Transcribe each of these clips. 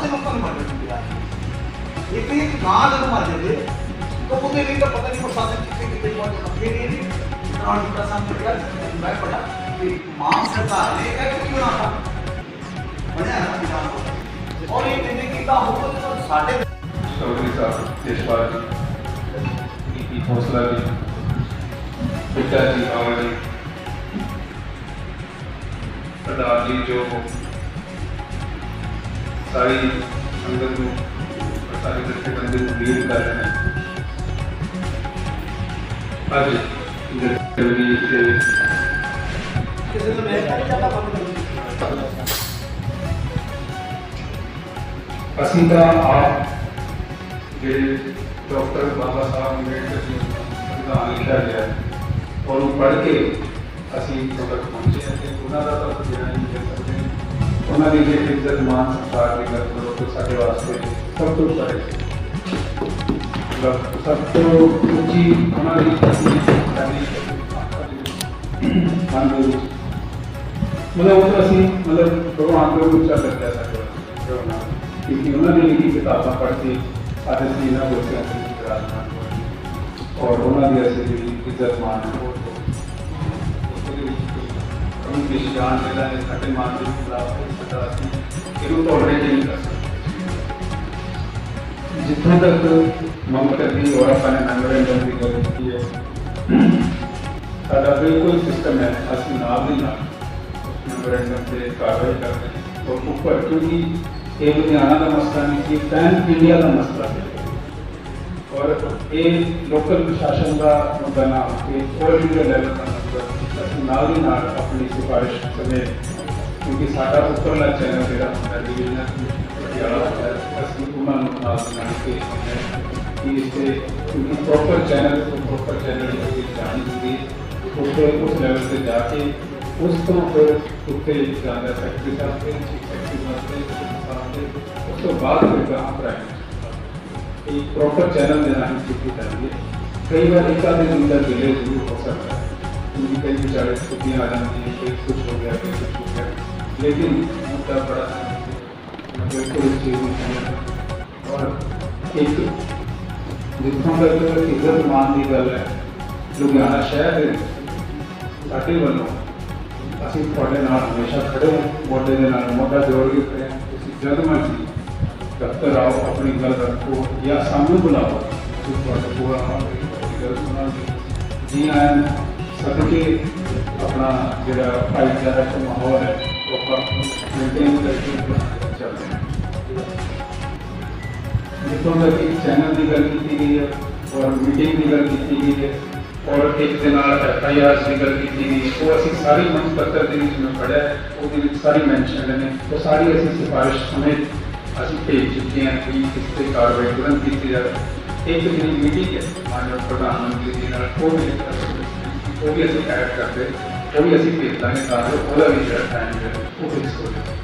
ਔਰ ਬਾਬਾ ਸਾਹਿਬ ਦੇ ਲੋਕਾਂ ਨੂੰ ਮਰ ਜਾਂਦੇ ਆ ਇੱਕ ਇੱਕ ਗਾਂ ਜਦੋਂ ਮਰ ਜਾਂਦੇ ਤਾਂ ਉਹਦੇ ਲਈ ਤਾਂ ਪਤਾ ਨਹੀਂ ਪ੍ਰਸ਼ਾਸਨ ਕਿੱਥੇ ਕਿੱਥੇ ਪਹੁੰਚ ਜਾਂਦਾ ਫਿਰ ਇਹ ਨਹੀਂ ਕਾਨੂੰਨ ਦਾ ਸਾਹਮਣੇ ਕਿਹਾ ਮੈਂ ਪੜਾ ਕਿ ਮਾਂ ਸਾਰੀ ਸੰਗਤ ਨੂੰ ਔਰ ਸਾਰੇ ਜਥੇਬੰਦੀ ਨੂੰ ਲੀਡ ਕਰ ਰਹੇ ਨੇ। ਅੱਜ ਜਥੇਬੰਦੀ ਦੇ ਕਿਸੇ ਤੋਂ ਮੈਂ ਕਹਿੰਦਾ ਜਾਂਦਾ ਬੰਦ ਅਸੀਂ ਤਾਂ ਆਪ ਜਿਹੜੇ ਡਾਕਟਰ ਬਾਬਾ ਸਾਹਿਬ ਅੰਬੇਡਕਰ ਜੀ ਸੰਵਿਧਾਨ ਲਿਖਿਆ ਗਿਆ। ਉਹਨੂੰ ਪੜ੍ਹ ਕੇ ਅਸੀਂ ਇੱਥੋਂ ਤੱਕ ਪਹੁੰਚੇ ਹਾਂ ਉਹਨਾਂ ਦਾ ਤਾਂ ਜਿਹੜਾ ਨਹੀਂ ਦੇ ਉਹਨਾਂ ਦੀ ਜੇ ਇੱਜ਼ਤ ਮਾਨ ਸਤਿਕਾਰ ਦੀ ਗੱਲ ਕਰੋ ਤਾਂ ਸਾਡੇ ਵਾਸਤੇ ਸਭ ਤੋਂ ਪਰੇ ਮਤਲਬ ਸਭ ਤੋਂ ਉੱਚੀ ਉਹਨਾਂ ਦੀ ਤਸਵੀਰ ਕਰਨੀ ਮਨ ਦੇ ਵਿੱਚ ਮਤਲਬ ਉਹ ਤਾਂ ਅਸੀਂ ਮਤਲਬ ਭਗਵਾਨ ਦੇ ਉੱਚਾ ਲੱਗਿਆ ਸਾਡੇ ਵਾਸਤੇ ਜੋ ਨਾ ਕਿਉਂਕਿ ਉਹਨਾਂ ਨੇ ਲਿਖੀ ਕਿਤਾਬਾਂ ਪੜ੍ਹ ਕੇ ਅੱਜ ਅਸੀਂ ਇਹਨਾਂ ਬੱਚਿਆਂ ਦੇ ਵਿੱਚ ਵਿਰਾਜਮਾਨ ਹੋਏ ਔਰ ਉਹਨਾਂ ਦੀ ਕਮੀ ਪੇਸ਼ ਜਾਣ ਜਿਹੜਾ ਹੈ ਸਾਡੇ ਮਾਨ ਦੇ ਖਿਲਾਫ ਹੈ ਸਦਾ ਅਸੀਂ ਇਹਨੂੰ ਤੋੜਨੇ ਨਹੀਂ ਕਰ ਸਕਦੇ। ਜਿੱਥੋਂ ਤੱਕ ਮਮਤਾ ਦੀ ਔਰ ਆਪਾਂ ਨੇ ਮੈਮੋਰੈਂਡਮ ਦੀ ਗੱਲ ਕੀਤੀ ਹੈ, ਸਾਡਾ ਬਿਲਕੁਲ ਸਿਸਟਮ ਹੈ, ਅਸੀਂ ਨਾਲ ਦੀ ਨਾਲ ਮੈਮੋਰੈਂਡਮ ਤੇ ਕਾਰਵਾਈ ਕਰਦੇ ਹਾਂ। ਔਰ ਉੱਪਰ, ਕਿਉਂਕਿ ਇਹ ਲੁਧਿਆਣਾ ਦਾ ਮਸਲਾ ਨਹੀਂ ਸੀ ਪੈਨ ਇੰਡੀਆ ਦਾ ਮਸਲਾ ਹੈ ਔਰ ਇਹ ਲੋਕਲ ਪ੍ਰਸ਼ਾਸਨ ਦਾ ਮੁੱਦਾ ਨਾ ਹੋ ਕੇ ਔਲ ਇੰਡੀਆ ਲੈਵਲ ਦਾ ਮਸਲਾ ਹੈ। ਅਸੀਂ ਨਾਲ ਦੀ ਨਾਲ ਆਪਣੀ ਸਿਫਾਰਿਸ਼ ਸਮੇਤ ਕਿਉਂਕਿ ਸਾਡਾ ਉੱਪਰਲਾ ਚੈਨਲ ਜਿਹੜਾ ਹੁੰਦਾ ਡਿਵੀਜ਼ਨ ਪਟਿਆਲਾ ਹੁੰਦਾ ਹੈ, ਅਸੀਂ ਉਹਨਾਂ ਨੂੰ ਨਾਲ ਦੀ ਨਾਲ ਕੇ ਕਿ ਇਸੇ ਕਿਉਂਕਿ ਪ੍ਰੋਪਰ ਚੈਨਲ ਤੋਂ ਪ੍ਰੋਪਰ ਚੈਨਲ ਦੇ ਵਿੱਚ ਜਾਣੀ ਹੁੰਦੀ ਹੈ ਉੱਥੇ ਉਸ ਲੈਵਲ ਤੇ ਜਾ ਕੇ ਉਸ ਤੋਂ ਫਿਰ ਉੱਤੇ ਜਾਂਦਾ ਸੈਕਟਰੀ ਸਾਹਿਬ ਤੇ ਚੀਫ ਸੈਕਟਰੀ ਸਾਹਿਬ ਤੇ ਸਾਹਿਬ ਤੇ ਉਸ ਤੋਂ ਬਾਅਦ ਫਿਰ ਗਾਹਾਂ ਪ੍ਰਾਈਮ ਇੱਕ ਪ੍ਰੋਪਰ ਚੈਨਲ ਦੇ ਰਾਹੀਂ ਕੀਤੀ ਜਾਂਦੀ ਹੈ ਕਈ ਵਾਰ ਇੱਕ ਆਧੇ ਦਿਨ ਦਾ ਡਿਲੇ ਜ਼ਰੂਰ ਹੋ ਸਕਦਾ ਹੈ ਕਿਉਂਕਿ ਕਈ ਵਿਚਾਰੇ ਛੁੱਟੀਆਂ ਆ ਜਾਂਦੀਆਂ ਕੋਈ ਕੁਝ ਹੋ ਗਿਆ ਕੋਈ ਕੁਝ ਹੋ ਗਿਆ ਲੇਕਿਨ ਮੁੱਦਾ ਬੜਾ ਮਤਲਬ ਕੋਈ ਚੀਜ਼ ਨਹੀਂ ਹੈ ਔਰ ਜਿੱਥੋਂ ਤੱਕ ਇੱਜ਼ਤ ਮਾਨ ਦੀ ਗੱਲ ਹੈ ਲੁਧਿਆਣਾ ਸ਼ਹਿਰ ਦੇ ਸਾਡੇ ਵੱਲੋਂ ਅਸੀਂ ਤੁਹਾਡੇ ਨਾਲ ਹਮੇਸ਼ਾ ਖੜੇ ਹਾਂ ਮੋਢੇ ਦੇ ਨਾਲ ਮੋਢਾ ਜੋੜ ਕੇ ਖੜੇ ਹਾਂ ਤੁਸੀਂ ਜਦ ਮਰਜ਼ੀ ਦਫ਼ਤਰ ਆਓ ਆਪਣੀ ਗੱਲ ਰੱਖੋ ਜਾਂ ਸਾਨੂੰ ਬੁਲਾਓ ਅਸੀਂ ਤੁਹਾਡੇ ਕੋਲ ਆਵਾਂਗੇ ਤੁਹਾਡੀ ਗੱਲ ਸੁਣਾਂਗੇ ਜੀ ਆਇਆਂ ਨੂੰ ਸਦਕੇ ਆਪਣਾ ਜਿਹੜਾ ਭਾਈਚਾਰਾ ਦਾ ਮਾਹੌਲ ਹੈ ਉਹ ਆਪਾਂ ਮੇਨਟੇਨ ਕਰਕੇ ਚੱਲਦੇ ਹਾਂ ਜਿੱਥੋਂ ਤੱਕ ਇੱਕ ਚੈਨਲ ਦੀ ਗੱਲ ਕੀਤੀ ਗਈ ਹੈ ਔਰ ਮੀਟਿੰਗ ਦੀ ਗੱਲ ਕੀਤੀ ਗਈ ਹੈ ਔਰ ਇੱਕ ਦੇ ਨਾਲ ਐਫ ਆਈ ਆਰ ਦੀ ਗੱਲ ਕੀਤੀ ਗਈ ਹੈ ਉਹ ਅਸੀਂ ਸਾਰੀ ਮੰਗ ਪੱਤਰ ਦੇ ਵਿੱਚ ਮੈਂ ਪੜਿਆ ਹੈ, ਉਹਦੇ ਵਿੱਚ ਸਾਰੀ ਮੈਂਸ਼ਨ ਨੇ ਉਹ ਸਾਰੀ ਅਸੀਂ ਸਿਫਾਰਿਸ਼ ਸਮੇਤ ਅਸੀਂ ਭੇਜ ਚੁੱਕੇ ਹਾਂ ਕਿ ਇਸ ਤੇ ਕਾਰਵਾਈ ਤੁਰੰਤ ਕੀਤੀ ਜਾਵੇ ਇੱਕ ਜਿਹੜੀ ਮੀਟਿੰਗ ਉਹ ਵੀ ਉਹ ਵੀ ਅਸੀਂ ਐਡ ਕਰਦੇ ਉਹ ਵੀ ਅਸੀਂ ਭੇਜ ਦਾਂਗੇ ਤਾਂ ਜੋ ਉਹਦਾ ਵੀ ਜਿਹੜਾ ਟਾਈਮ ਹੈ ਉਹ ਫਿਕਸ ਹੋ ਜਾਵੇ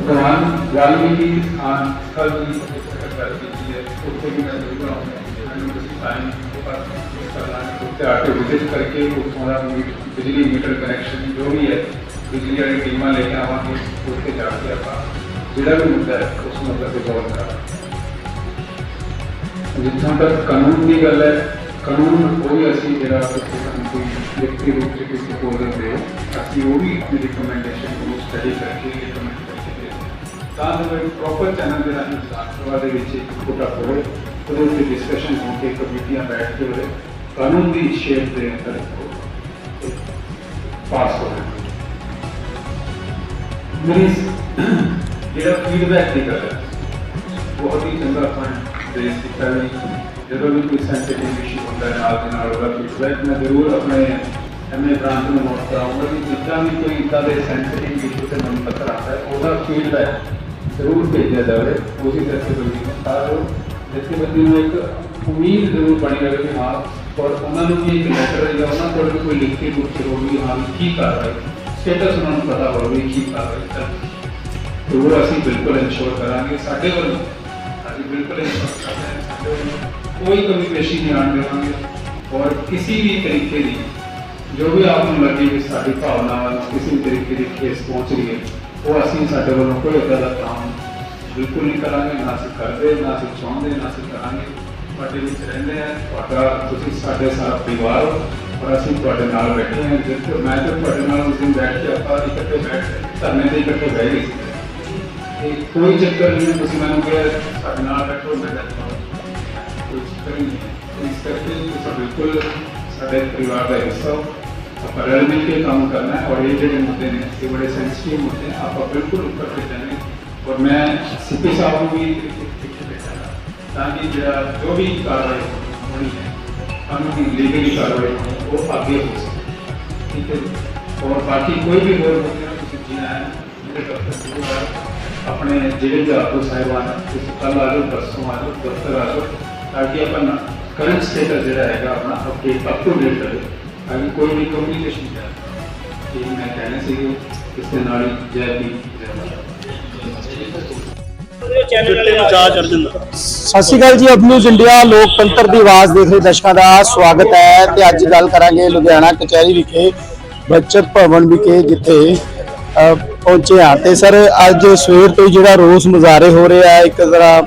ਭਗਵਾਨ ਵਾਲਮੀਕੀ ਸਥਾਨ ਕੱਲ ਦੀ ਗੱਲ ਕੀਤੀ ਹੈ ਉੱਥੇ ਵੀ ਮੈਂ ਜ਼ਰੂਰ ਆਉਂਗਾ ਮੈਨੂੰ ਤੁਸੀਂ ਟਾਈਮ ਪਰ ਕਰਨਾ ਉੱਥੇ ਆ ਕੇ ਵਿਜ਼ਿਟ ਕਰਕੇ ਉੱਥੋਂ ਦਾ ਮੀ- ਬਿਜਲੀ ਮੀਟਰ ਕਨੈਕਸ਼ਨ ਜੋ ਵੀ ਹੈ ਬਿਜਲੀ ਵਾਲੀ ਟੀਮਾਂ ਲੈ ਕੇ ਆਵਾਂਗੇ ਉੱਥੇ ਜਾ ਕੇ ਆਪਾਂ ਜਿਹੜਾ ਵੀ ਮੁੱਦਾ ਹੈ ਉਸ ਮੁੱਦੇ ਤੇ ਗੌਰ ਕਰਾਂਗੇ ਜਿੱਥੋਂ ਤੱਕ ਕਾਨੂੰਨ ਦੀ ਗੱਲ ਹੈ ਕਾਨੂੰਨ ਉਹ ਵੀ ਅਸੀਂ ਜਿਹੜਾ ਕਿਸੇ ਨੂੰ ਕੋਈ ਲਿਖਤੀ ਰੂਪ ਚ ਕਿਸੇ ਕੋਲ ਦਿੰਦੇ ਹੋ ਅਸੀਂ ਉਹ ਵੀ ਆਪਣੀ ਰਿਕਮੈਂਡੇਸ਼ਨ ਨੂੰ ਸਟੱਡੀ ਕਰਕੇ ਰਿਕਮੈਂਡ ਕਰਕੇ ਦੇ ਤਾਂ ਜੋ ਇੱਕ ਪ੍ਰੋਪਰ ਚੈਨਲ ਦੇ ਰਾਹੀਂ ਵਿਧਾਨ ਸਭਾ ਦੇ ਵਿੱਚ ਇੱਕ ਛੋਟਾ ਹੋਵੇ ਉਹਦੇ ਉੱਤੇ ਡਿਸਕਸ਼ਨ ਹੋ ਕੇ ਕਮੇਟੀਆਂ ਬੈਠ ਕੇ ਉਹਦੇ ਕਾਨੂੰਨ ਦੀ ਸ਼ੇਪ ਦੇ ਅੰਦਰ ਪਾਸ ਹੋ ਜਾਵੇ ਮੇਰੀ ਜਿਹੜਾ ਫੀਡਬੈਕ ਦੀ ਗੱਲ ਹੈ ਬਹੁਤ ਹੀ ਚੰਗਾ ਪੁਆਇੰਟ ਰੇਸ ਕੀਤਾ ਵੀ ਜਦੋਂ ਵੀ ਕੋਈ ਸੈਂਸਿਟਿਵ ਇਸ਼ੂ ਹੁੰਦਾ ਹੈ ਨਾਲ ਦੇ ਨਾਲ ਉਹਦਾ ਫੀਡਬੈਕ ਮੈਂ ਜ਼ਰੂਰ ਆਪਣੇ ਐਮਏ ਬ੍ਰਾਂਚ ਨੂੰ ਨੋਟ ਕਰਾਉਂਗਾ ਕਿ ਜਿੱਦਾਂ ਵੀ ਕੋਈ ਇੱਦਾਂ ਦੇ ਸੈਂਸਿਟਿਵ ਇਸ਼ੂ ਤੇ ਮੈਨੂੰ ਪੱਤਰ ਆਉਂਦਾ ਹੈ, ਉਹਦਾ ਫੀਡਬੈਕ ਜ਼ਰੂਰ ਭੇਜਿਆ ਜਾਵੇ ਉਸੇ ਤਰ੍ਹਾਂ ਬੰਦੀ ਨੂੰ ਤਾਂ ਜੋ ਜਥੇਬੰਦੀ ਨੂੰ ਇੱਕ ਉਮੀਦ ਜ਼ਰੂਰ ਬਣੀ ਰਹੇ ਕਿ ਹਾਂ, ਔਰ ਉਹਨਾਂ ਨੂੰ ਵੀ ਇੱਕ ਲੈਟਰ ਜਾਂ ਉਹਨਾਂ ਕੋਲ ਵੀ ਕੋਈ ਲਿਖਤੀ ਰੂਪ ਚ ਹੋਵੇ ਹਾਂ, ਕੀ ਕਰ ਕਾਰਵਾਈ ਸਟੇਟਸ ਉਹਨਾਂ ਨੂੰ ਪਤਾ ਹੋਵੇ ਕੀ ਕਰ ਰਹੇ ਰਹੀ ਜ਼ਰੂਰ ਅਸੀਂ ਬਿਲਕੁਲ ਇਨਸ਼ੋਰ ਕਰਾਂਗੇ, ਸਾਡੇ ਵੱਲੋਂ, ਅਸੀਂ ਬਿਲਕੁਲ ਇਨਸ਼ੋਰ ਕਰਦੇ ਹਾਂ ਸਾਡੇ ਵੱਲੋਂ ਕੋਈ ਕਮੀ ਪੇਸ਼ੀ ਨਹੀਂ ਆਉਣ ਦੇਵਾਂਗੇ ਔਰ ਕਿਸੇ ਵੀ ਤਰੀਕੇ ਦੀ ਜੋ ਵੀ ਆਪ ਨੂੰ ਲੱਗੇ ਕਿ ਸਾਡੀ ਭਾਵਨਾਵਾਂ ਨੂੰ ਕਿਸੇ ਵੀ ਤਰੀਕੇ ਦੀ ਠੇਸ ਪਹੁੰਚ ਰਹੀ ਹੈ ਉਹ ਅਸੀਂ ਸਾਡੇ ਵੱਲੋਂ ਕੋਈ ਏਦਾਂ ਦਾ ਕੰਮ ਬਿਲਕੁਲ ਨਹੀਂ ਕਰਾਂਗੇ ਨਾ ਅਸੀਂ ਕਰਦੇ ਨਾ ਅਸੀਂ ਚਾਹੁੰਦੇ ਨਾ ਅਸੀਂ ਕਰਾਂਗੇ ਤੁਹਾਡੇ ਵਿੱਚ ਰਹਿੰਦੇ ਆ ਤੁਹਾਡਾ ਤੁਸੀਂ ਸਾਡੇ ਸਾਰਾ ਪਰਿਵਾਰ ਹੋ ਔਰ ਅਸੀਂ ਤੁਹਾਡੇ ਨਾਲ ਬੈਠੇ ਹਾਂ ਜਿੱਥੇ ਮੈਂ ਤੇ ਤੁਹਾਡੇ ਨਾਲ ਉਸ ਦਿਨ ਬੈਠ ਕੇ ਆਪਾਂ ਇਕੱਠੇ ਬੈਠ ਕੇ ਧਰਨੇ ਤੇ ਇਕੱਠੇ ਬਹਿ ਗਏ ਸੀ ਇਹ ਕੋਈ ਚੱਕਰ ਨਹੀਂ ਹੈ, ਤੁਸੀਂ ਮੈਨੂੰ ਕਿਹਾ ਸਾਡੇ ਨਾਲ ਬੈਠੋ ਮੈਂ ਬੈਠਾ ਕੋਈ ਚੱਕਰ ਇਸ ਕਰਕੇ ਤੁਸੀਂ ਬਿਲਕੁਲ ਸਾਡੇ ਪਰਿਵਾਰ ਦਾ ਹਿੱਸਾ ਹੋ ਆਪਾਂ ਰਲ ਮਿਲ ਕੇ ਕੰਮ ਕਰਨਾ ਹੈ ਔਰ ਇਹ ਜਿਹੜੇ ਮੁੱਦੇ ਨੇ ਇਹ ਬੜੇ ਸੈਂਸਿਟਿਵ ਮੁੱਦੇ ਨੇ ਆਪਾਂ ਬਿਲਕੁਲ ਉੱਪਰ ਤੇ ਜਾਣੇ ਔਰ ਮੈਂ ਸਿੱਪੀ ਸਾਹਿਬ ਨੂੰ ਵੀ ਪਿੱਛੇ ਬੈਠਾਂਗਾ ਤਾਂ ਕਿ ਜਿਹੜਾ ਜੋ ਵੀ ਕਾਰਵਾਈ ਹੋਣੀ ਹੈ ਕਾਨੂੰਨੀ ਲੀਗਲੀ ਕਾਰਵਾਈ ਹੋਣੀ ਉਹ ਅੱਗੇ ਹੋ ਸਕੇ ਠੀਕ ਹੈ ਜੀ। ਔਰ ਬਾਕੀ ਕੋਈ ਵੀ ਹੋਰ ਮੁੱਦੇ ਤੁਸੀਂ ਜੀਣਾ ਹੈ ਮੇਰੇ ਦਫ਼ਤਰ ਜ਼ਰੂਰ ਆਪਣੇ ਜਿਹੜੇ ਵੀ ਆਪੋ ਸਾਹਿਬਾਨ ਤੁਸੀਂ ਕੱਲ ਆ ਜਾਓ ਪਰਸੋਂ ਆ ਜਾਓ ਦਫ਼ਤਰ ਆ ਜਾਓ ਤਾਂ ਕਿ ਆਪਾਂ ਕਰੰਟ ਸਟੇਟਸ ਜਿਹੜਾ ਹੈਗਾ ਆਪਣਾ ਅਪਡੇਟ ਅਪ ਟੂ ਡੇਟ ਰਹੇ ਤਾਂ ਕਿ ਕੋਈ ਵੀ ਕਮਿਊਨੀਕੇਸ਼ਨ ਨਹੀਂ ਜਾਏ ਇਹ ਮੈਂ ਕਹਿਣਾ ਸੀ ਇਸ ਦੇ ਨਾਲ ਹੀ ਜੈ ਵੀ ਸਤਿ ਸ਼੍ਰੀ ਅਕਾਲ ਜੀ ਅਬ ਨਿਊਜ਼ ਇੰਡੀਆ ਲੋਕਤੰਤਰ ਦੀ ਆਵਾਜ਼ ਦੇਖ ਰਹੇ ਦਰਸ਼ਕਾਂ ਦਾ ਸਵਾਗਤ ਹੈ ਤੇ ਅੱਜ ਗੱਲ ਕਰਾਂਗੇ ਲੁਧਿਆਣਾ ਕਚਹਿਰੀ ਵਿਖੇ ਬੱਚਤ ਭਵਨ ਵਿਖੇ ਜਿੱਥੇ ਪਹੁੰਚੇ ਹਾਂ ਤੇ ਸਰ ਅੱਜ ਸਵੇਰ ਤੋਂ ਹੀ ਜਿਹੜਾ ਰੋਸ ਮੁਜ਼ਾਹਰੇ ਹੋ ਰਹੇ ਆ ਇੱਕ ਤਰ੍ਹਾਂ ਅਹ,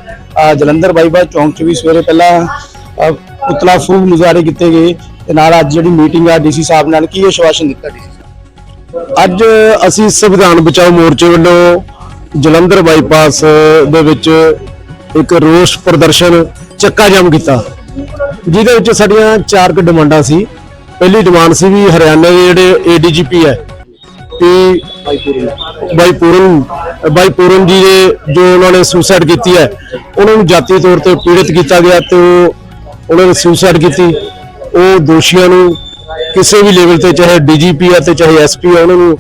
ਜਲੰਧਰ ਬਾਈਪਾਸ ਚੌਂਕ 'ਚ ਵੀ ਸਵੇਰੇ ਪਹਿਲਾਂ ਪੁਤਲਾ ਫੂਕ ਮੁਜ਼ਾਹਰੇ ਕੀਤੇ ਗਏ ਤੇ ਨਾਲ ਅੱਜ ਜਿਹੜੀ ਮੀਟਿੰਗ ਆ ਡੀਸੀ ਸਾਹਿਬ ਨਾਲ ਕੀ ਆਸ਼ਵਾਸਨ ਦਿੱਤਾ ਡੀਸੀ ਅੱਜ ਅਸੀਂ ਸੰਵਿਧਾਨ ਬਚਾਓ ਮੋਰਚੇ ਵੱਲੋਂ ਜਲੰਧਰ ਬਾਈਪਾਸ ਦੇ ਵਿੱਚ ਇੱਕ ਰੋਸ ਪ੍ਰਦਰਸ਼ਨ ਚੱਕਾ ਜਾਮ ਕੀਤਾ। ਜਿਹਦੇ ਵਿੱਚ ਸਾਡੀਆਂ ਚਾਰ ਕੁ ਡਿਮਾਂਡਾਂ ਸੀ। ਪਹਿਲੀ ਡਿਮਾਂਡ ਸੀ ਵੀ ਹਰਿਆਣਾ ਦੇ ਜਿਹੜੇ ਏਡੀਜੀਪੀ ਹੈ ਕਿ ਬਾਈ ਪੂਰਨ। ਬਾਈ ਪੂਰਨ ਜੀ ਦੇ ਜੋ ਉਹਨਾਂ ਨੇ ਸੁਸਾਈਡ ਕੀਤੀ ਹੈ ਉਹਨਾਂ ਨੂੰ ਜਾਤੀ ਤੌਰ ਤੇ ਪੀੜਿਤ ਕੀਤਾ ਗਿਆ ਤੇ ਉਹ ਉਹਨਾਂ ਨੇ ਸੁਸਾਈਡ ਕੀਤੀ। ਉਹ ਦੋਸ਼ੀਆਂ ਨੂੰ ਕਿਸੇ ਵੀ ਲੈਵਲ ਤੇ, ਚਾਹੇ ਡੀਜੀਪੀ ਹੈ ਤੇ ਚਾਹੇ ਐਸਪੀ ਆ, ਉਹਨਾਂ ਨੂੰ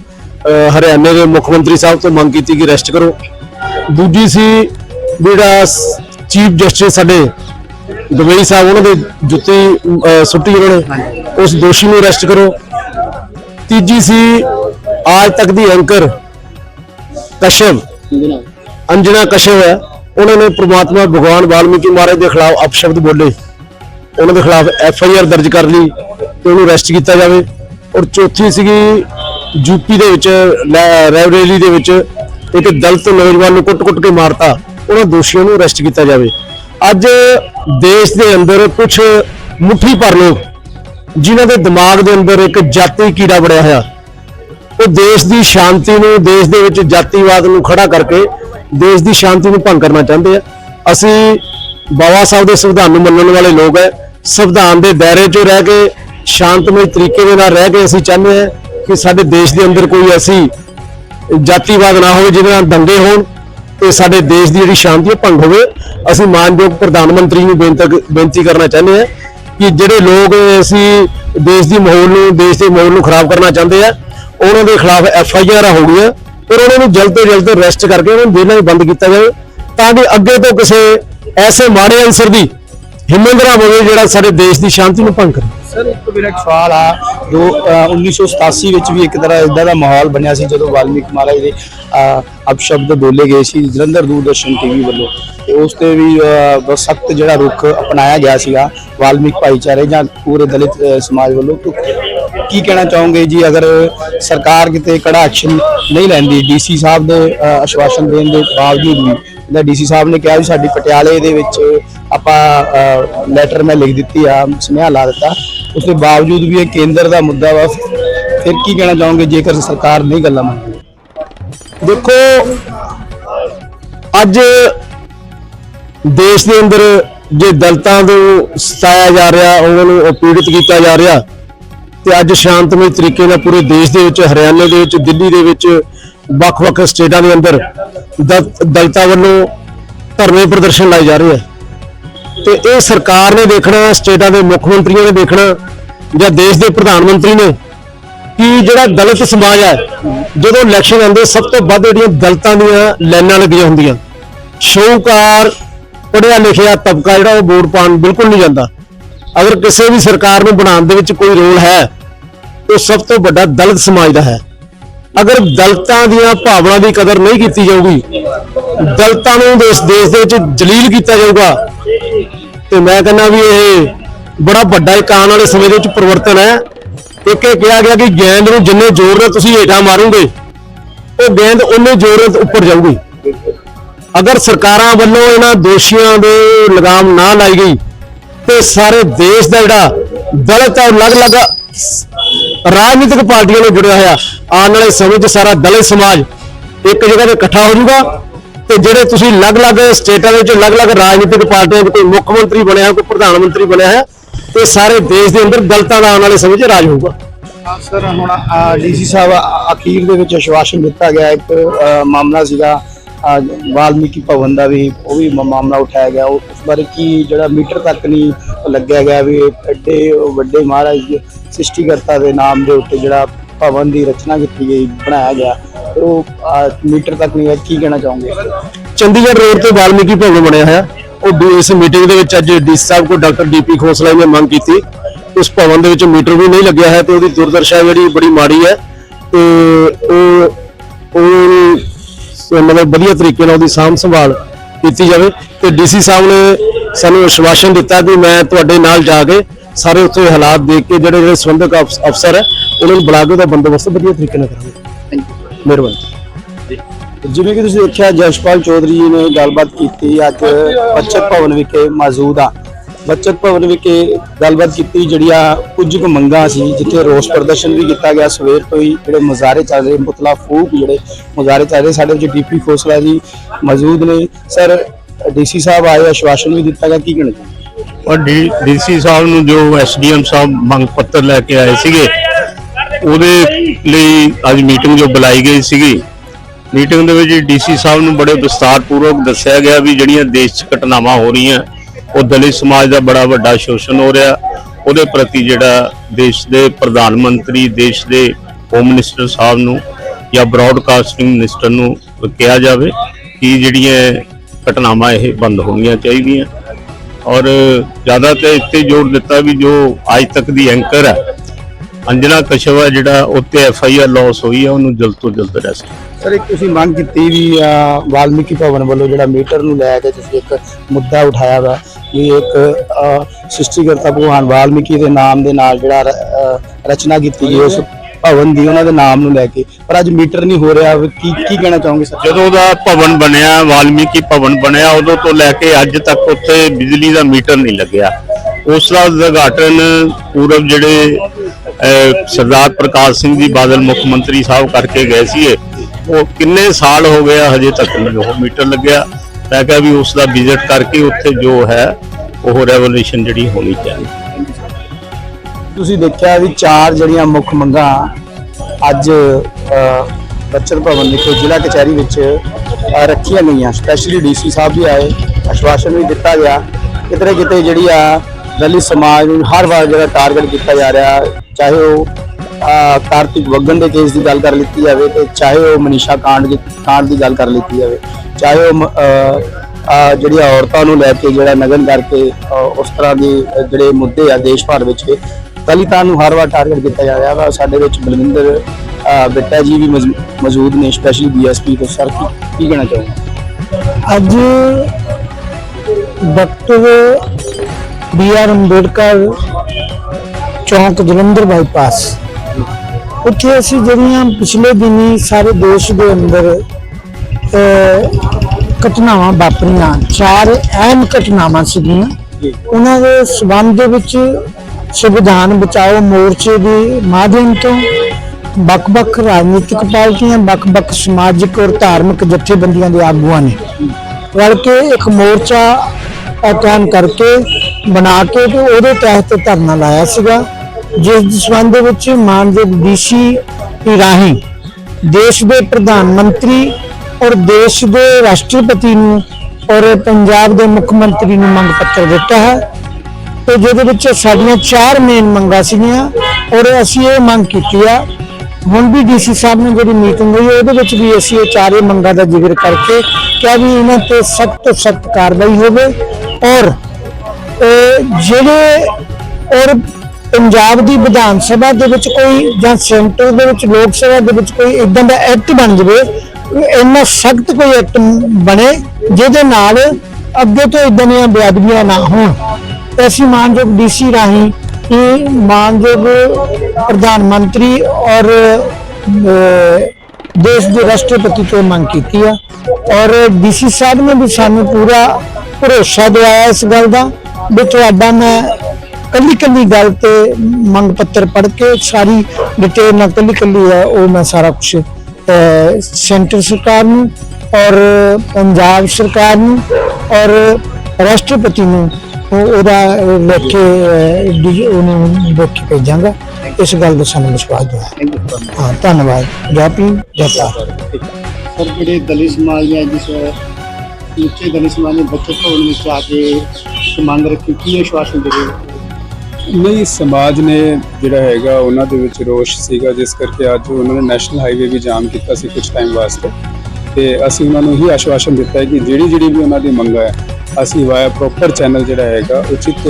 ਹਰਿਆਣੇ ਦੇ ਮੁੱਖ ਮੰਤਰੀ ਸਾਹਿਬ ਤੋਂ ਮੰਗ ਕੀਤੀ ਕਿ ਅਰੈਸਟ ਕਰੋ। ਦੂਜੀ ਸੀ ਜਿਹੜਾ ਚੀਫ ਜਸਟਿਸ ਸਾਡੇ ਦੁਬਈ ਸਾਹਿਬ, ਉਹਨਾਂ ਦੇ ਜੁੱਤੀ ਸੁੱਟੀ ਉਹਨਾਂ ਨੇ। ਉਸ ਦੋਸ਼ੀ ਨੂੰ ਅਰੈਸਟ ਕਰੋ। ਤੀਜੀ ਸੀ ਆਜ ਤੱਕ ਦੀ ਐਂਕਰ ਕਸ਼ਮ ਅੰਜਨਾ ਕਸ਼ਮ ਹੈ। ਉਹਨਾਂ ਨੇ ਪ੍ਰਮਾਤਮਾ ਭਗਵਾਨ ਵਾਲਮੀਕੀ ਮਹਾਰਾਜ ਦੇ ਖਿਲਾਫ ਅਪਸ਼ਬਦ ਬੋਲੇ। ਉਹਨਾਂ ਦੇ ਖਿਲਾਫ ਐਫ ਆਈ ਆਰ ਦਰਜ ਕਰ ਲਈ ਤੇ ਉਹਨੂੰ ਅਰੈਸਟ ਕੀਤਾ ਜਾਵੇ। ਔਰ ਚੌਥੀ ਸੀਗੀ ਯੂਪੀ ਦੇ ਵਿੱਚ, ਲੈ- ਰਾਇਬਰੇਲੀ ਦੇ ਵਿੱਚ ਇੱਕ ਦਲਤ ਨੌਜਵਾਨ ਨੂੰ ਕੁੱਟ-ਕੁੱਟ ਕੇ ਮਾਰਤਾ। ਉਹਨਾਂ ਦੋਸ਼ੀਆਂ ਨੂੰ ਅਰੈਸਟ ਕੀਤਾ ਜਾਵੇ। ਅੱਜ ਦੇਸ਼ ਦੇ ਅੰਦਰ ਕੁਝ ਮੁੱਠੀ ਭਰ ਲੋਕ ਜਿਨ੍ਹਾਂ ਦੇ ਦਿਮਾਗ ਦੇ ਅੰਦਰ ਇੱਕ ਜਾਤੀ ਕੀੜਾ ਵੜਿਆ ਹੋਇਆ। ਉਹ ਦੇਸ਼ ਦੀ ਸ਼ਾਂਤੀ ਨੂੰ, ਦੇਸ਼ ਦੇ ਵਿੱਚ ਜਾਤੀਵਾਦ ਨੂੰ ਖੜਾ ਕਰਕੇ ਦੇਸ਼ ਦੀ ਸ਼ਾਂਤੀ ਨੂੰ ਭੰਗ ਕਰਨਾ ਚਾਹੁੰਦੇ ਆ। ਅਸੀਂ ਬਾਬਾ ਸਾਹਿਬ ਦੇ ਸੰਵਿਧਾਨ ਨੂੰ ਮੰਨਣ ਵਾਲੇ ਲੋਕ ਹੈ ਸੰਵਿਧਾਨ ਦੇ ਦਾਇਰੇ 'ਚ ਰਹਿ ਕੇ, ਸ਼ਾਂਤਮਈ ਤਰੀਕੇ ਦੇ ਨਾਲ ਰਹਿ ਕੇ ਅਸੀਂ ਚਾਹੁੰਦੇ ਹਾਂ ਕਿ ਸਾਡੇ ਦੇਸ਼ ਦੇ ਅੰਦਰ ਕੋਈ ਐਸੀ ਜਾਤੀਵਾਦ ਨਾ ਹੋਵੇ ਜਿਹਦੇ ਨਾਲ ਦੰਗੇ ਹੋਣ ਤੇ ਸਾਡੇ ਦੇਸ਼ ਦੀ ਜਿਹੜੀ ਸ਼ਾਂਤੀ ਹੈ ਭੰਗ ਹੋਵੇ। ਅਸੀਂ ਮਾਨਯੋਗ ਪ੍ਰਧਾਨ ਮੰਤਰੀ ਨੂੰ ਬੇਨਤੀ ਬੇਨਤੀ ਕਰਨਾ ਚਾਹੁੰਦੇ ਹਾਂ ਕਿ ਜਿਹੜੇ ਲੋਕ ਅਸੀਂ ਦੇਸ਼ ਦੀ ਮਾਹੌਲ ਨੂੰ, ਦੇਸ਼ ਦੇ ਮਾਹੌਲ ਨੂੰ ਖਰਾਬ ਕਰਨਾ ਚਾਹੁੰਦੇ ਆ, ਉਹਨਾਂ ਦੇ ਖਿਲਾਫ ਐਫ ਆਈ ਆਰ ਹੋ ਗਈਆਂ ਪਰ ਉਹਨਾਂ ਨੂੰ ਜਲਦ ਤੋਂ ਜਲਦ ਅਰੈਸਟ ਕਰਕੇ ਉਹਨਾਂ ਨੂੰ ਜੇਲ੍ਹਾਂ 'ਚ ਬੰਦ ਕੀਤਾ ਜਾਵੇ ਤਾਂ ਕਿ ਅੱਗੇ ਤੋਂ ਕਿਸੇ ਐਸੇ ਮਾੜੇ ਅਨਸਰ ਦੀ ਹਿੰਮਤ ਨਾ ਹੋਵੇ ਜਿਹੜਾ ਸਾਡੇ ਦੇਸ਼ ਦੀ ਸ਼ਾਂਤੀ ਨੂੰ ਭੰਗ ਕਰੇ। ਸਰ ਇੱਕ ਮੇਰਾ ਇੱਕ ਸਵਾਲ ਆ ਜੋ ਅਹ, 1987 ਵਿੱਚ ਵੀ ਇੱਕ ਤਰ੍ਹਾਂ ਇਦਾਂ ਦਾ ਮਾਹੌਲ ਬਣਿਆ ਸੀ ਜਦੋਂ ਵਾਲਮੀਕ ਮਹਾਰਾਜ ਦੇ ਅਪਸ਼ਬਦ ਬੋਲੇ ਗਏ ਸੀ ਜਲੰਧਰ ਦੂਰਦਰਸ਼ਨ ਟੀਵੀ ਵੱਲੋਂ। ਤੇ ਉਸ ਤੇ ਵੀ ਸਖਤ ਜਿਹੜਾ ਰੁਖ ਅਪਣਾਇਆ ਗਿਆ ਸੀਗਾ ਵਾਲਮੀਕ ਭਾਈਚਾਰੇ ਜਾਂ ਪੂਰੇ ਦਲਿਤ ਸਮਾਜ ਵੱਲੋਂ। ਤਾਂ ਕੀ ਕਹਿਣਾ ਚਾਹੋਗੇ ਜੀ? ਅਗਰ ਸਰਕਾਰ ਕਿਤੇ ਕੜਾ ਐਕਸ਼ਨ ਨਹੀਂ ਲੈਂਦੀ ਡੀਸੀ ਸਾਹਿਬ ਦੇ ਆਸ਼ਵਾਸਨ ਦੇਣ ਦੇ ਬਾਵਜੂਦ ਵੀ ਜਿਹੜਾ ਡੀਸੀ ਸਾਹਿਬ ਨੇ ਕਿਹਾ ਵੀ ਸਾਡੀ ਪਟਿਆਲੇ ਦੇ ਵਿੱਚ ਆਪਾਂ ਲੈਟਰ ਮੈਂ ਲਿਖ ਦਿੱਤੀ ਆ, ਸੁਨੇਹਾ ਲਾ ਦਿੱਤਾ। ਉਸ ਦੇ ਬਾਵਜੂਦ ਵੀ ਇਹ ਕੇਂਦਰ ਦਾ ਮੁੱਦਾ ਵਾ, ਫਿਰ ਕੀ ਕਹਿਣਾ ਚਾਹੋਗੇ ਜੇਕਰ ਸਰਕਾਰ ਨਹੀਂ ਗੱਲਾਂ ਮੰਨਦੀ? ਦੇਖੋ, ਅੱਜ ਦੇਸ਼ ਦੇ ਅੰਦਰ ਜੇ ਦਲਤਾਂ ਨੂੰ ਸਤਾਇਆ ਜਾ ਰਿਹਾ, ਉਹਨਾਂ ਨੂੰ ਪੀੜਿਤ ਕੀਤਾ ਜਾ ਰਿਹਾ ਤੇ ਅੱਜ ਸ਼ਾਂਤਮਈ ਤਰੀਕੇ ਨਾਲ ਪੂਰੇ ਦੇਸ਼ ਦੇ ਵਿੱਚ, ਹਰਿਆਣੇ ਦੇ ਵਿੱਚ, ਦਿੱਲੀ ਦੇ ਵਿੱਚ ਵੱਖ-ਵੱਖ ਸਟੇਟਾਂ ਦੇ ਅੰਦਰ ਦਲ- ਦਲਿਤਾਂ ਵੱਲੋਂ ਧਰਨੇ ਪ੍ਰਦਰਸ਼ਨ ਲਾਏ ਜਾ ਰਹੇ ਆ। ਤੇ ਇਹ ਸਰਕਾਰ ਨੇ ਦੇਖਣਾ, ਸਟੇਟਾਂ ਦੇ ਮੁੱਖ ਮੰਤਰੀਆਂ ਨੇ ਦੇਖਣਾ, ਜਾਂ ਦੇਸ਼ ਦੇ ਪ੍ਰਧਾਨ ਮੰਤਰੀ ਨੇ, ਕਿ ਜਿਹੜਾ ਦਲਿਤ ਸਮਾਜ ਹੈ ਜਦੋਂ ਇਲੈਕਸ਼ਨ ਆਉਂਦੇ, ਸਭ ਤੋਂ ਵੱਧ ਜਿਹੜੀਆਂ ਦਲਿਤਾਂ ਦੀਆਂ ਲਾਈਨਾਂ ਲੱਗੀਆਂ ਹੁੰਦੀਆਂ। ਸ਼ੌਹਕਾਰ ਪੜਿਆ ਲਿਖਿਆ ਤਬਕਾ ਜਿਹੜਾ ਉਹ ਵੋਟ ਪਾਉਣ ਬਿਲਕੁਲ ਨਹੀਂ ਜਾਂਦਾ। ਅਗਰ ਕਿਸੇ ਵੀ ਸਰਕਾਰ ਨੂੰ ਬਣਾਉਣ ਦੇ ਵਿੱਚ ਕੋਈ ਰੋਲ ਹੈ ਉਹ ਸਭ ਤੋਂ ਵੱਡਾ ਦਲਿਤ ਸਮਾਜ ਦਾ ਹੈ। ਅਗਰ ਦਲਤਾਂ ਦੀਆਂ ਭਾਵਨਾ ਦੀ ਕਦਰ ਨਹੀਂ ਕੀਤੀ ਜਾਊਗੀ, ਦਲਤਾਂ ਨੂੰ ਇਸ ਦੇਸ਼ ਦੇ ਵਿੱਚ ਜਲੀਲ ਕੀਤਾ ਜਾਊਗਾ। ਤੇ ਮੈਂ ਕਹਿੰਦਾ ਵੀ ਇਹ ਬੜਾ ਵੱਡਾ ਇੱਕ ਆਉਣ ਵਾਲੇ ਸਮੇਂ ਦੇ ਵਿੱਚ ਪਰਿਵਰਤਨ ਹੈ। ਇੱਕ ਇਹ ਕਿਹਾ ਗਿਆ ਕਿ ਗੇਂਦ ਨੂੰ ਜਿੰਨੇ ਜ਼ੋਰ ਨਾਲ ਤੁਸੀਂ ਹੇਠਾਂ ਮਾਰੋਗੇ, ਉਹ ਗੇਂਦ ਉਹਨੇ ਜ਼ੋਰ ਨਾਲ ਉੱਪਰ ਜਾਊਗੀ। ਅਗਰ ਸਰਕਾਰਾਂ ਵੱਲੋਂ ਇਹਨਾਂ ਦੋਸ਼ੀਆਂ ਦੇ ਲਗਾਮ ਨਾ ਲਾਈ ਗਈ, ਤੇ ਸਾਰੇ ਦੇਸ਼ ਦਾ ਜਿਹੜਾ ਦਲਿਤ ਹੈ ਅਲੱਗ-ਅਲੱਗ ਰਾਜਨੀਤਿਕ ਪਾਰਟੀਆਂ ਨਾਲ ਜੁੜਿਆ ਹੋਇਆ। ਆਉਣ ਵਾਲੇ ਸਮੇਂ 'ਚ ਸਾਰਾ ਦਲਿਤ ਸਮਾਜ ਇੱਕ ਜਗ੍ਹਾ ਤੇ ਇਕੱਠਾ ਹੋ ਜਾਊਗਾ ਤੇ ਜਿਹੜੇ ਤੁਸੀਂ ਅਲੱਗ-ਅਲੱਗ ਸਟੇਟਾਂ ਦੇ ਵਿੱਚ ਅਲੱਗ-ਅਲੱਗ ਰਾਜਨੀਤਿਕ ਪਾਰਟੀਆਂ ਦੇ ਕੋਈ ਮੁੱਖ ਮੰਤਰੀ ਬਣਿਆ, ਕੋਈ ਪ੍ਰਧਾਨ ਮੰਤਰੀ ਬਣਿਆ ਹੈ, ਤੇ ਸਾਰੇ ਦੇਸ਼ ਦੇ ਅੰਦਰ ਦਲਿਤਾਂ ਦਾ ਆਉਣ ਵਾਲੇ ਸਮੇਂ 'ਚ ਰਾਜ ਹੋਊਗਾ। ਸਰ, ਹੁਣ ਡੀਸੀ ਸਾਹਿਬ ਅਖੀਰ ਦੇ ਵਿੱਚ ਆਸ਼ਵਾਸਨ ਦਿੱਤਾ ਗਿਆ, ਇੱਕ ਮਾਮਲਾ ਸੀਗਾ ਵਾਲਮੀਕੀ ਭਵਨ ਦਾ ਵੀ, ਉਹ ਵੀ ਮਾਮਲਾ ਉਠਾਇਆ ਗਿਆ। ਉਹ- ਉਸ ਬਾਰੇ ਕੀ ਜਿਹੜਾ ਮੀਟਰ ਤੱਕ ਨਹੀਂ ਲੱਗਿਆ ਗਿਆ ਵੀ ਐਡੇ ਵੱਡੇ ਮਹਾਰਾਜ ਸ੍ਰਿਸ਼ਟੀਕਰਤਾ ਦੇ ਨਾਮ ਦੇ ਉੱਤੇ ਜਿਹੜਾ ਭਵਨ ਦੀ ਰਚਨਾ ਕੀਤੀ ਗਈ, ਬਣਾਇਆ ਗਿਆ। ਉਹ ਮੀਟਰ ਤੱਕ ਨਹੀਂ ਹੈ ਕੀ ਕਹਿਣਾ ਚਾਹੋਗੇ? ਚੰਡੀਗੜ੍ਹ ਰੋਡ ਤੇ ਵਾਲਮੀਕੀ ਭਵਨ ਬਣਿਆ ਹੋਇਆ। ਉਹ ਡੀ- ਇਸ ਮੀਟਿੰਗ ਦੇ ਵਿੱਚ ਅੱਜ ਡੀ ਸਾਹਿਬ ਕੋਲ ਡਾਕਟਰ ਡੀਪੀ ਖੋਸਲਾ ਜੀ ਨੇ ਮੰਗ ਕੀਤੀ। ਉਸ ਭਵਨ ਦੇ ਵਿੱਚ ਮੀਟਰ ਵੀ ਨਹੀਂ ਲੱਗਿਆ ਹੈ ਤੇ ਉਹਦੀ ਦੁਰਦਰਸ਼ਾ ਜਿਹੜੀ ਬੜੀ ਮਾੜੀ ਹੈ ਤੇ ਉਹ ਉਹ ਮਤਲਬ ਵਧੀਆ ਤਰੀਕੇ ਨਾਲ ਉਹਦੀ ਸਾਂਭ ਸੰਭਾਲ ਕੀਤੀ ਜਾਵੇ। ਤੇ ਡੀਸੀ ਸਾਹਿਬ ਨੇ ਸਾਨੂੰ ਆਸ਼ਵਾਸਨ ਦਿੱਤਾ ਕਿ ਮੈਂ ਤੁਹਾਡੇ ਨਾਲ ਜਾ ਕੇ ਸਾਰੇ ਉੱਥੇ ਹਾਲਾਤ ਦੇਖ ਕੇ ਜਿਹੜੇ ਜਿਹੜੇ ਸੰਬੰਧਕ ਅਫਸ- ਅਫਸਰ ਹੈ ਉਹਨਾਂ ਨੂੰ ਬੁਲਾ ਕੇ ਉਹਦਾ ਬੰਦੋਬਸਤ ਵਧੀਆ ਤਰੀਕੇ ਨਾਲ ਕਰਾਂਗੇ। ਮਿਹਰਬਾਨੀ। ਜਿਵੇਂ ਕਿ ਤੁਸੀਂ ਦੇਖਿਆ ਜਸ਼ਪਾਲ ਚੌਧਰੀ ਜੀ ਨੇ ਗੱਲਬਾਤ ਕੀਤੀ ਅੱਜ ਬੱਚਤ ਭਵਨ ਵਿਖੇ ਮੌਜੂਦ ਆ ਬੱਚਤ ਭਵਨ ਵਿਖੇ ਗੱਲਬਾਤ ਕੀਤੀ ਜਿਹੜੀਆਂ ਕੁਝ ਕੁ ਮੰਗਾਂ ਸੀ ਜਿੱਥੇ ਰੋਸ ਪ੍ਰਦਰਸ਼ਨ ਵੀ ਕੀਤਾ ਗਿਆ। ਸਵੇਰ ਤੋਂ ਹੀ ਜਿਹੜੇ ਮੁਜ਼ਾਹਰੇ ਚੱਲ ਰਹੇ ਮੁਤਲਾ ਫੂਕ ਜਿਹੜੇ ਮੁਜ਼ਾਹਰੇ ਚੱਲ ਰਹੇ ਸਾਡੇ ਵਿੱਚ ਡੀਪੀ ਖੋਸਲਾ ਜੀ ਮੌਜੂਦ ਨੇ। ਸਰ ਡੀਸੀ ਸਾਹਿਬ ਆਏ ਆਸ਼ਵਾਸਨ ਵੀ ਦਿੱਤਾ ਗਿਆ ਕੀ ਕਹਿਣਾ ਚਾਹੁੰਦੇ ਔਰ ਡੀਸੀ ਸਾਹਿਬ ਨੂੰ ਜੋ ਐਸਡੀਐਮ ਸਾਹਿਬ ਮੰਗ ਪੱਤਰ ਲੈ ਕੇ ਆਏ ਸੀਗੇ, ਉਹਦੇ ਲਈ ਅੱਜ ਮੀਟਿੰਗ ਜੋ ਬੁਲਾਈ ਗਈ ਸੀਗੀ। ਮੀਟਿੰਗ ਦੇ ਵਿੱਚ ਡੀਸੀ ਸਾਹਿਬ ਨੂੰ ਬੜੇ ਵਿਸਤਾਰਪੂਰਵਕ ਦੱਸਿਆ ਗਿਆ ਵੀ ਜਿਹੜੀਆਂ ਦੇਸ਼ 'ਚ ਘਟਨਾਵਾਂ ਹੋ ਰਹੀਆਂ, ਉਹ ਦਲਿਤ ਸਮਾਜ ਦਾ ਬੜਾ ਵੱਡਾ ਸ਼ੋਸ਼ਣ ਹੋ ਰਿਹਾ। ਉਹਦੇ ਪ੍ਰਤੀ ਜਿਹੜਾ ਦੇਸ਼ ਦੇ ਪ੍ਰਧਾਨ ਮੰਤਰੀ, ਦੇਸ਼ ਦੇ ਹੋਮ ਮਿਨਿਸਟਰ ਸਾਹਿਬ ਨੂੰ ਜਾਂ ਬ੍ਰਾਡਕਾਸਟਿੰਗ ਮਿਨਿਸਟਰ ਨੂੰ ਕਿਹਾ ਜਾਵੇ ਕਿ ਜਿਹੜੀਆਂ ਘਟਨਾਵਾਂ ਇਹ ਬੰਦ ਹੋਣੀਆਂ ਚਾਹੀਦੀਆਂ। ਔਰ ਜ਼ਿਆਦਾ ਤੇ ਇੱਥੇ ਜ਼ੋਰ ਦਿੱਤਾ ਵੀ ਜੋ ਅੱਜ ਤੱਕ ਦੀ ਐਂਕਰ ਹੈ, ਅੰਜਨਾ ਕਸ਼ਵਾ ਹੈ ਜਿਹੜਾ ਉੱਤੇ ਐਫ ਆਈ ਆਰ ਲਾਸ ਹੋਈ ਹੈ, ਉਹਨੂੰ ਜਲਦ ਤੋਂ ਜਲਦ ਰੈਸਟ ਸਰ, ਇੱਕ ਤੁਸੀਂ ਮੰਗ ਕੀਤੀ ਵੀ ਵਾਲਮੀਕੀ ਭਵਨ ਵੱਲੋਂ ਜਿਹੜਾ ਮੀਟਰ ਨੂੰ ਲੈ ਕੇ ਤੁਸੀਂ ਇੱਕ ਮੁੱਦਾ ਉਠਾਇਆ ਵਾ ਵੀ ਇੱਕ ਸ੍ਰਿਸ਼ਟੀਕਰਤਾ ਭਗਵਾਨ ਵਾਲਮੀਕੀ ਦੇ ਨਾਮ ਦੇ ਨਾਲ ਜਿਹੜਾ ਰਚਨਾ ਕੀਤੀ ਗਈ ਉਸ ਭਵਨ ਦੀ ਉਹਨਾਂ ਦੇ ਨਾਮ ਨੂੰ ਲੈ ਕੇ, ਪਰ ਅੱਜ ਮੀਟਰ ਨਹੀਂ ਹੋ ਰਿਹਾ ਕੀ ਕੀ ਕਹਿਣਾ ਚਾਹੋਗੇ ਸਰ? ਜਦੋਂ ਦਾ ਭਵਨ ਬਣਿਆ, ਵਾਲਮੀਕੀ ਭਵਨ ਬਣਿਆ, ਉਦੋਂ ਤੋਂ ਲੈ ਕੇ ਅੱਜ ਤੱਕ ਉੱਥੇ ਬਿਜਲੀ ਦਾ ਮੀਟਰ ਨਹੀਂ ਲੱਗਿਆ। ਉਸ ਦਾ ਉਦਘਾਟਨ ਪੂਰਬ ਜਿਹੜੇ ਸਰਦਾਰ ਪ੍ਰਕਾਸ਼ ਸਿੰਘ ਜੀ ਬਾਦਲ ਮੁੱਖ ਮੰਤਰੀ ਸਾਹਿਬ ਕਰਕੇ ਗਏ ਸੀ ਉਹ ਕਿੰਨੇ ਸਾਲ ਹੋ ਗਏ ਹਜੇ ਤੱਕ ਨਹੀਂ ਉਹ ਮੀਟਰ ਲੱਗਿਆ। ਮੈਂ ਕਿਹਾ ਵੀ ਉਸ ਦਾ ਵਿਜ਼ਿਟ ਕਰਕੇ ਉੱਥੇ ਜੋ ਹੈ, ਉਹ ਰੈਵੋਲੂਸ਼ਨ ਜਿਹੜੀ ਹੋਣੀ ਚਾਹੀਦੀ। ਤੁਸੀਂ ਦੇਖਿਆ ਵੀ ਚਾਰ ਜਿਹੜੀਆਂ ਮੁੱਖ ਮੰਗਾਂ ਅੱਜ ਅਹ, ਬੱਚਤ ਭਵਨ ਵਿਖੇ ਜ਼ਿਲ੍ਹਾ ਕਚਹਿਰੀ ਵਿੱਚ ਰੱਖੀਆਂ ਗਈਆਂ। ਸਪੈਸ਼ਲੀ ਡੀਸੀ ਸਾਹਿਬ ਵੀ ਆਏ ਆਸ਼ਵਾਸਨ ਵੀ ਦਿੱਤਾ ਗਿਆ। ਕਿਤੇ ਨਾ ਕਿਤੇ ਜਿਹੜੀ ਆ ਦਲਿਤ ਸਮਾਜ ਨੂੰ ਹਰ ਵਾਰ ਜਿਹੜਾ ਟਾਰਗੇਟ ਕੀਤਾ ਜਾ ਰਿਹਾ ਚਾਹੇ ਉਹ ਕਾਰਤਿਕ ਵੱਗਣ ਦੇ ਕੇਸ ਦੀ ਗੱਲ ਕਰ ਲਿੱਤੀ ਜਾਵੇ ਤੇ ਚਾਹੇ ਉਹ ਮਨੀਸ਼ਾ ਕਾਂਡ ਦੀ ਕਾਂਡ ਦੀ ਗੱਲ ਕਰ ਲਿੱਤੀ ਜਾਵੇ। ਚਾਹੇ ਉਹ ਜਿਹੜੀਆਂ ਔਰਤਾਂ ਨੂੰ ਲੈ ਕੇ ਜਿਹੜਾ ਨਗਨ ਕਰਕੇ ਉਸ ਤਰ੍ਹਾਂ ਦੇ ਜਿਹੜੇ ਮੁੱਦੇ ਆ ਦੇਸ਼ ਭਰ ਵਿੱਚ ਦਲਿਤਾਂ ਨੂੰ ਹਰ ਵਾਰ ਟਾਰਗੇਟ ਕੀਤਾ ਜਾ ਰਿਹਾ ਵਾ। ਸਾਡੇ ਵਿੱਚ ਬਲਵਿੰਦਰ ਬਿੱਟਾ ਜੀ ਵੀ ਮੌਜੂ- ਮੌਜੂਦ ਨੇ ਸਪੈਸ਼ਲੀ ਬੀਐਸਪੀ ਤੋਂ। ਸਰ ਕੀ ਕਹਿਣਾ ਚਾਹੋਗੇ? ਅੱਜ ਡਾਕਟਰ ਬੀ ਆਰ ਅੰਬੇਡਕਰ ਚੌਂਕ ਜਲੰਧਰ ਬਾਈਪਾਸ ਉੱਥੇ ਅਸੀਂ ਜਿਹੜੀਆਂ ਪਿਛਲੇ ਦਿਨੀ ਸਾਰੇ ਦੇਸ਼ ਦੇ ਅੰਦਰ ਘਟਨਾਵਾਂ ਵਾਪਰੀਆਂ ਚਾਰ ਅਹਿਮ ਘਟਨਾਵਾਂ ਸੀਗੀਆਂ। ਉਹਨਾਂ ਦੇ ਸਬੰਧ ਦੇ ਵਿੱਚ ਸੰਵਿਧਾਨ ਬਚਾਓ ਮੋਰਚੇ ਦੇ ਮਾਧਿਅਮ ਤੋਂ ਵੱਖ-ਵੱਖ ਰਾਜਨੀਤਿਕ ਪਾਰਟੀਆਂ, ਵੱਖ-ਵੱਖ ਸਮਾਜਿਕ ਔਰ ਧਾਰਮਿਕ ਜਥੇਬੰਦੀਆਂ ਦੇ ਆਗੂਆਂ ਨੇ ਰਲ ਕੇ ਇੱਕ ਮੋਰਚਾ ਅਹ ਕਰਕੇ ਬਣਾ ਕੇ ਤੇ ਉਹਦੇ ਤਹਿਤ ਧਰਨਾ ਲਾਇਆ ਸੀਗਾ, ਜਿਸ ਦੇ ਸੰਬੰਧ ਦੇ ਵਿੱਚ ਮਾਨਯੋਗ ਡੀਸੀ ਰਾਹੀਂ ਦੇਸ਼ ਦੇ ਪ੍ਰਧਾਨ ਮੰਤਰੀ ਔਰ ਦੇਸ਼ ਦੇ ਰਾਸ਼ਟਰਪਤੀ ਨੂੰ ਔਰ ਪੰਜਾਬ ਦੇ ਮੁੱਖ ਮੰਤਰੀ ਨੂੰ ਮੰਗ ਪੱਤਰ ਦਿੱਤਾ ਹੈ। ਤੇ ਜਿਹਦੇ ਵਿੱਚ ਸਾਡੀਆਂ ਚਾਰ ਮੇਨ ਮੰਗਾਂ ਸੀਗੀਆਂ, ਔਰ ਅਸੀਂ ਇਹ ਮੰਗ ਕੀਤੀ ਆ। ਹੁਣ ਵੀ ਡੀਸੀ ਸਾਹਿਬ ਨੇ ਜਿਹੜੀ ਮੀਟਿੰਗ ਹੋਈ, ਉਹਦੇ ਵਿੱਚ ਵੀ ਅਸੀਂ ਇਹ ਚਾਰੇ ਮੰਗਾਂ ਦਾ ਜ਼ਿਕਰ ਕਰਕੇ ਕਿਹਾ ਵੀ ਇਹਨਾਂ ਤੇ ਸਖਤ ਤੋਂ ਸਖਤ ਕਾਰਵਾਈ ਹੋਵੇ, ਔਰ ਜਿਹੜੇ, ਔਰ ਪੰਜਾਬ ਦੀ ਵਿਧਾਨ ਸਭਾ ਦੇ ਵਿੱਚ ਕੋਈ ਜਾਂ ਸੈਂਟਰ ਦੇ ਵਿੱਚ, ਲੋਕ ਸਭਾ ਦੇ ਵਿੱਚ ਕੋਈ ਇਦਾਂ ਦਾ ਐਕਟ ਬਣ ਜਾਵੇ, ਇੰਨਾ ਸਖਤ ਕੋਈ ਐਕਟ ਬਣੇ, ਜਿਹਦੇ ਨਾਲ ਅੱਗੇ ਤੋਂ ਇਦਾਂ ਦੀਆਂ ਬੇਅਦਬੀਆਂ ਨਾ ਹੋਣ। ਤੇ ਅਸੀਂ ਮਾਨਯੋਗ ਡੀਸੀ ਰਾਹੀਂ ਕਿ ਮਾਨਯੋਗ ਪ੍ਰਧਾਨ ਮੰਤਰੀ ਔਰ ਦੇਸ਼ ਦੇ ਰਾਸ਼ਟਰਪਤੀ ਤੋਂ ਮੰਗ ਕੀਤੀ ਆ। ਔਰ ਡੀਸੀ ਸਾਹਿਬ ਨੇ ਵੀ ਸਾਨੂੰ ਪੂਰਾ ਭਰੋਸਾ ਦਿਵਾਇਆ ਇਸ ਗੱਲ ਦਾ ਵੀ ਤੁਹਾਡਾ ਮੈਂ ਕੱਲੀ ਕੱਲੀ ਗੱਲ ਤੇ ਮੰਗ ਪੱਤਰ ਪੜ੍ਹ ਕੇ ਸਾਰੀ ਡਿਟੇਲ ਨਾਲ ਕੱਲੀ ਕੱਲੀ ਹੈ, ਉਹ ਮੈਂ ਸਾਰਾ ਕੁਝ ਸੈਂਟਰ ਸਰਕਾਰ ਨੂੰ ਔਰ ਪੰਜਾਬ ਸਰਕਾਰ ਨੂੰ ਔਰ ਰਾਸ਼ਟਰਪਤੀ ਨੂੰ ਉਹਦਾ ਲਿਖ ਕੇ ਡੀ- ਉਹਨੂੰ ਲਿਖ ਕੇ ਭੇਜਾਂਗਾ। ਇਸ ਗੱਲ ਦਾ ਸਾਨੂੰ ਵਿਸ਼ਵਾਸ ਦਿਵਾਇਆ ਹਾਂ ਧੰਨਵਾਦ। ਜੈ ਭੀਮ ਜੈ ਭਾਰਤ ਸਰ ਜਿਹੜੇ ਦਲਿਤ ਸਮਾਜ ਨੇ ਜਿਸ ਉੱਚੇ ਦਲਿਤ ਸਮਾਜ ਨੇ ਬੱਚਤ ਭਵਨ ਵਿੱਚ ਆ ਕੇ ਮੰਗ ਰੱਖੀ ਕੀ ਆਸ਼ਵਾਸਨ ਦੇ ਰਹੇ ਨਹੀਂ ਸਮਾਜ ਨੇ ਜਿਹੜਾ ਹੈਗਾ ਉਹਨਾਂ ਦੇ ਵਿੱਚ ਰੋਸ਼ ਸੀਗਾ ਜਿਸ ਕਰਕੇ ਅੱਜ ਉਹਨਾਂ ਨੇ ਨੈਸ਼ਨਲ ਹਾਈਵੇ ਵੀ ਜਾਮ ਕੀਤਾ ਸੀ ਕੁਝ ਟਾਈਮ ਵਾਸਤੇ। ਤੇ ਅਸੀਂ ਉਹਨਾਂ ਨੂੰ ਇਹੀ ਆਸ਼ਵਾਸਨ ਦਿੱਤਾ ਹੈ ਕਿ ਜਿਹੜੀ ਜਿਹੜੀ ਵੀ ਉਹਨਾਂ ਦੀ ਮੰਗਾਂ ਹੈ, ਅਸੀਂ ਵਾਇਆ ਪ੍ਰੋਪਰ ਚੈਨਲ ਜਿਹੜਾ ਹੈਗਾ, ਉਚਿਤ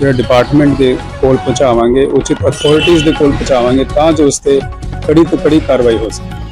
ਜਿਹੜਾ ਡਿਪਾਰਟਮੈਂਟ ਦੇ ਕੋਲ ਪਹੁੰਚਾਵਾਂਗੇ, ਉਚਿਤ ਅਥਾਰਟੀਆਂ ਦੇ ਕੋਲ ਪਹੁੰਚਾਵਾਂਗੇ ਤਾਂ ਜੋ ਉਸ ਤੇ ਕੜੀ ਤੋਂ ਕੜੀ ਕਾਰਵਾਈ ਹੋ ਸਕੇ।